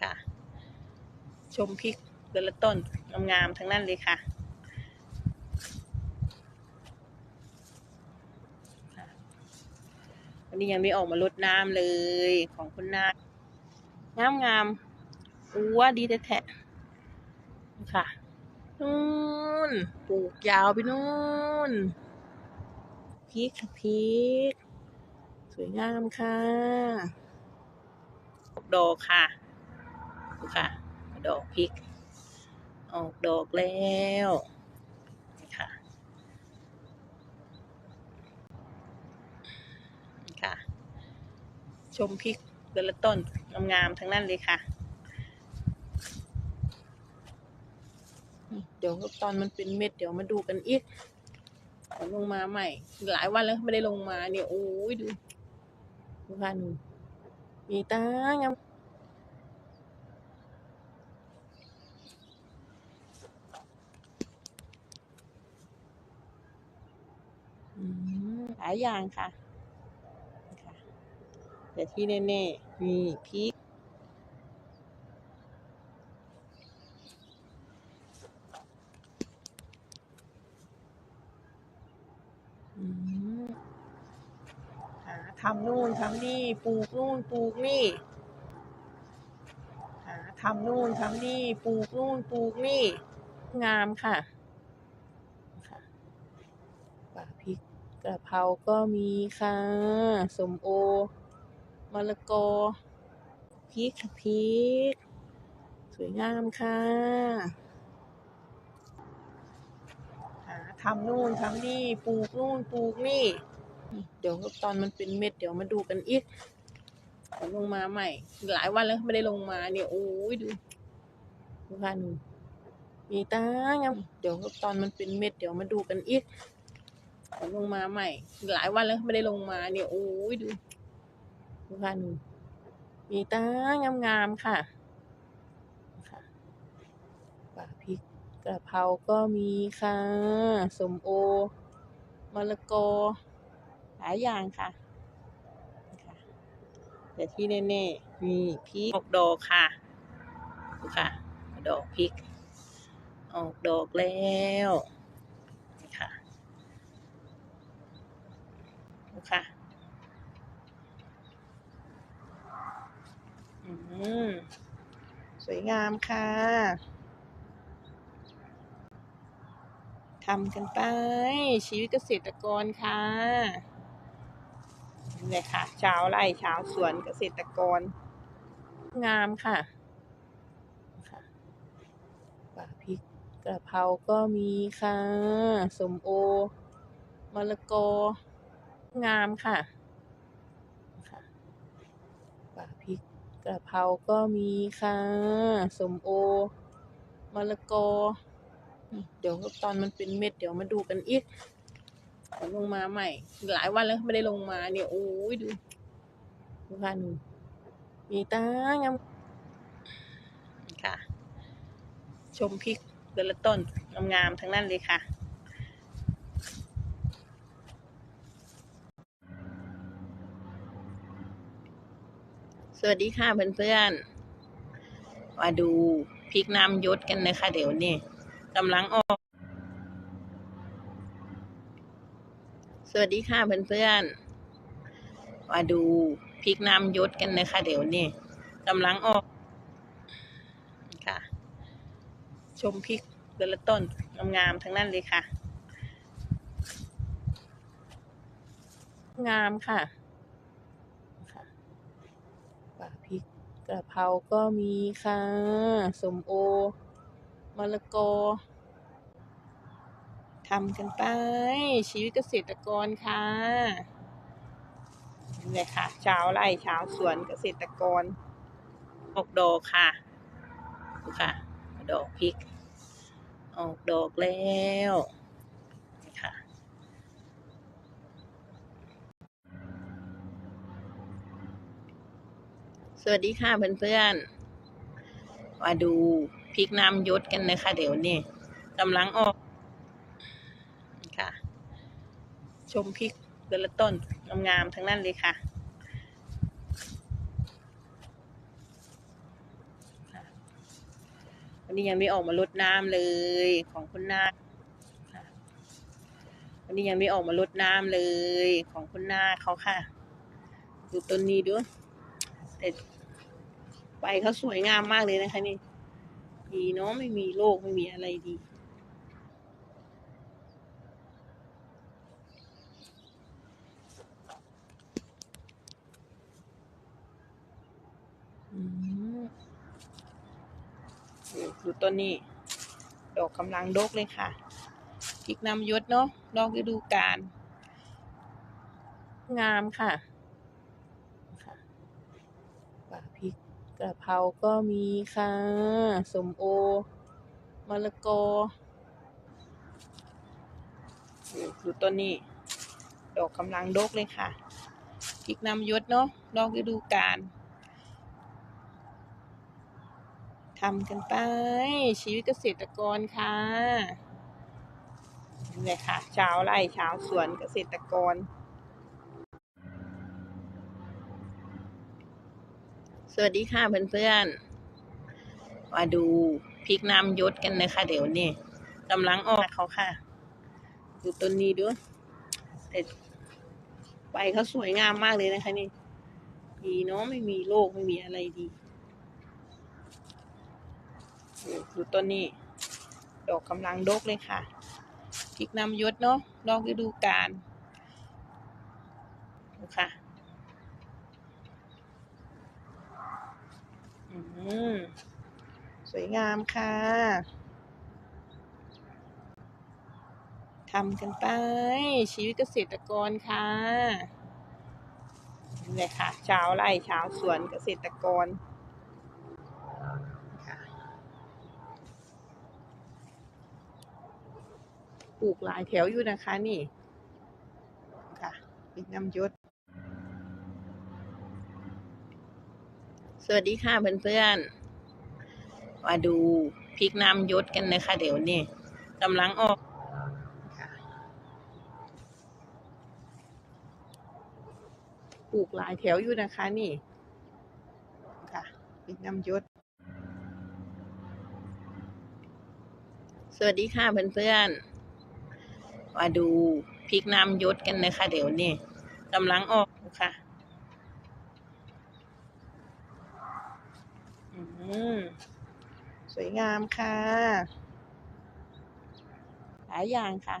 ค่ะ ชมพริกเดือนละต้นงามๆทั้งนั้นเลยค่ะ วันนี้ยังไม่ออกมาลดน้ำเลยของคุณนางามงามๆอู้ว่าดีแท้ๆค่ะนู่นปลูกยาวไปนู่นพริกค่ะพริก สวยงามค่ะ ดอกค่ะ ค่ะ ดอกพริก ออกดอกแล้วค่ะค่ะ ชมพริกเดือนละต้นงามๆทั้งนั้นเลยค่ะเดี๋ยวตอนมันเป็นเม็ดเดี๋ยวมาดูกันอีกลงมาใหม่ หลายวันแล้วไม่ได้ลงมาเนี่ย โอ้ยดูดูค่ะหนูมีตางาม อืมหลายอย่างค่ะแต่ที่แน่ๆมีพริกทำนู่นทำนี่ปลูกนู่นปลูกนี่ทำนู่นทำนี่ปลูกนู่นปลูกนี่ งามค่ะ ค่ะป่าพริก กระเพราก็มีค่ะสมโอมะละกอพริกค่ะพริก สวยงามค่ะทำนู่นทำนี่ปลูกนู่นปลูกนี่ เดี๋ยวตอนมันเป็นเม็ดเดี๋ยวมาดูกันอีกลงมาใหม่ หลายวันแล้วไม่ได้ลงมาเนี่ยโอ้ยดูดูค่ะหนูมีตางามเดี๋ยวตอนมันเป็นเม็ดเดี๋ยวมาดูกันอีก ลงมาใหม่ หลายวันแล้วไม่ได้ลงมาเนี่ยโอ้ยดูดูค่ะหนูมีตางามๆค่ะค่ะป่าพริกกระเพราก็มีค่ะสมโอมะละกอหลายอย่างค่ะค่ะแต่ที่แน่ๆมีพริกออกดอกค่ะดูค่ะ ดอกพริก ออกดอกแล้วนี่ค่ะดู ค่ะ สวยงามค่ะทำกันไป ชีวิตเกษตรกรค่ะนี่เลยค่ะชาวไร่ชาวสวนเกษตรกร งามค่ะค่ะป่าพริกกระเพราก็มีค่ะสมโอมะละกอ งามค่ะป่าพริกกระเพราก็มีค่ะสมโอมะละกอ เดี๋ยวตอนมันเป็นเม็ดเดี๋ยวมาดูกันอีกลงมาใหม่ หลายวันแล้วไม่ได้ลงมาเนี่ย โอ้ยดูดูค่ะหนูมีตางามค่ะ ชมพริกเดือนละต้นงามๆทั้งนั้นเลยค่ะ สวัสดีค่ะเพื่อนๆ มาดูพริกน้ำยศกันนะคะ เดี๋ยวนี้กำลังออก สวัสดีค่ะเพื่อนๆ มาดูพริกน้ำยศกันนะคะ เดี๋ยวนี้กำลังออกค่ะ ชมพริกเดือนละต้นงามๆทั้งนั้นเลยค่ะ งามค่ะ พริกกระเพราก็มีค่ะสมโอมะละกอทำกันไป ชีวิตเกษตรกรค่ะนี่เลยค่ะชาวไร่ชาวสวนเกษตรกรออกดอกค่ะดูค่ะ ดอกพริก ออกดอกแล้วนี่ค่ะ ส วัสดีค่ะเพื่อนๆ มาดูพริกน้ำยศกันนะคะ เดี๋ยวนี้กำลังออกค่ะ ชมพริกเดือนละต้นงามๆทั้งนั้นเลยค่ะ วันนี้ยังไม่ออกมารดน้ำเลยของคุณนาควันนี้ยังไม่ออกมารดน้ำเลยของคุณนาเขาค่ะ ดูต้นนี้ดูแต่ ใบเขาสวยงามมากเลยนะคะนี่ดีเนาะไม่มีโรคไม่มีอะไรดีอืมดูต้นนี้ ดอกกำลังดกเลยค่ะพริกน้ำยศเนาะดอกฤดูกาลงามค่ะป่าพริ กระเพราก็มีค่ะสมโอมะละกอดูต้นนี้ ดอกกำลังดกเลยค่ะพริกน้ำยศเนาะดอกฤดูกาลทำกันไป ชีวิตเกษตรกรค่ะนี่เลยค่ะชาวไร่ชาวสวนเกษตรกร สวัสดีค่ะเพื่อนๆ มาดูพริกน้ำยศกันนะคะเดี๋ยวนี้กำลังออกเขาค่ะ ดูต้นนี้ดูแต่ใบเขาสวยงามมากเลยนะคะนี่ดีเนาะไม่มีโรคไม่มีอะไรดี ดูต้นนี้ ดอกกำลังดกเลยค่ะพริกน้ำยศเนาะดอกฤดูกาลดูค่ะ อืม สวยงามค่ะทำกันไป ชีวิตเกษตรกรค่ะนี่เลยค่ะชาวไร่ชาวสวนเกษตรกรปลูกหลายแถวอยู่นะคะนี่ ค่ะพริกน้ำยศ สวัสดีค่ะเพื่อนๆ มาดูพริกน้ำยศกันนะคะเดี๋ยวนี้กำลังออก ปลูกหลายแถวอยู่นะคะนี่ ค่ะพริกน้ำยศ สวัสดีค่ะเพื่อนๆ มาดูพริกน้ำยศกันนะคะเดี๋ยวนี้กำลังออกค่ะ อืม สวยงามค่ะ หลายอย่างค่ะ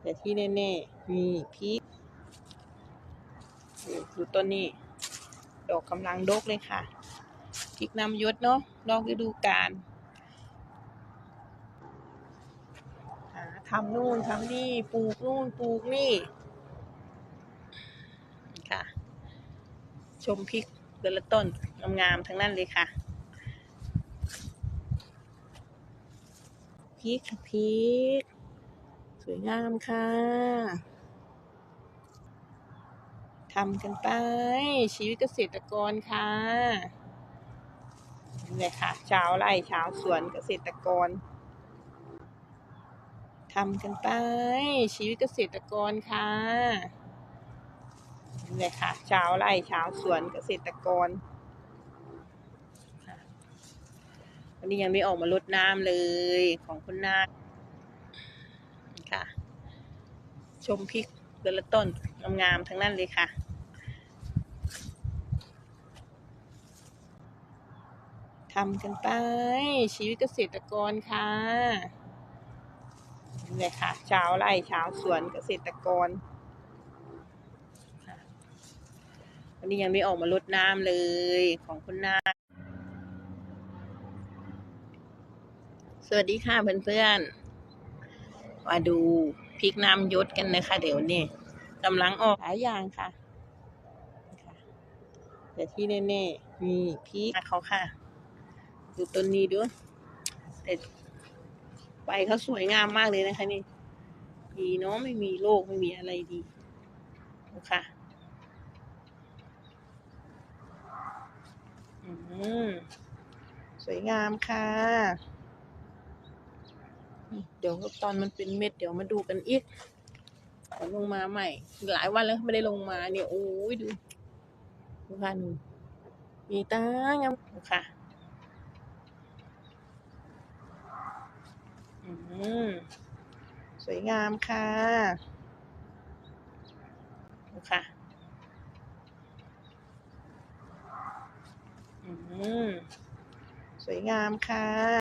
แต่ที่แน่ๆมีพริกดูต้นนี้ ดอกกำลังดกเลยค่ะพริกนำยศเนาะดอกฤดูกาลหาทำนู่นทำนี่ปลูกนู่นปลูกนี่ค่ะ ชมพริกเดือนละต้นงามๆทั้งนั้นเลยค่ะพริกค่ะพริก สวยงามค่ะทำกันไป ชีวิตเกษตรกรค่ะนี่เลยค่ะชาวไร่ชาวสวนเกษตรกรทำกันไป ชีวิตเกษตรกรค่ะนี่เลยค่ะชาวไร่ชาวสวนเกษตรกรค่ะ วันนี้ยังไม่ออกมารดน้ำเลยของคุณนาค่ะ ชมพริกเดือนละต้นงามๆทั้งนั้นเลยค่ะทำกันไป ชีวิตเกษตรกรค่ะนี่ค่ะชาวไร่ชาวสวนเกษตรกรวันนี้ยังไม่ออกมารดน้ำเลยของคุณนา สวัสดีค่ะเพื่อนๆ มาดูพริกน้ำยศกันนะคะ เดี๋ยวนี้กำลังออกหลายอย่างค่ะ แต่ที่แน่ๆมีพริกเขาค่ะ ดูต้นนี้ดูแต่ใบเขาสวยงามมากเลยนะคะนี่ ดีเนาะไม่มีโรคไม่มีอะไรดีดูค่ะ อืมสวยงามค่ะ เดี๋ยวตอนมันเป็นเม็ดเดี๋ยวมาดูกันอีกขลงมาใหม่ หลายวันแล้วไม่ได้ลงมาเนี่ยโอ้ยดูดูค่ะหนูมีตางามค่ะอืมสวยงามค่ะดูค่ะอืมสวยงามค่ะ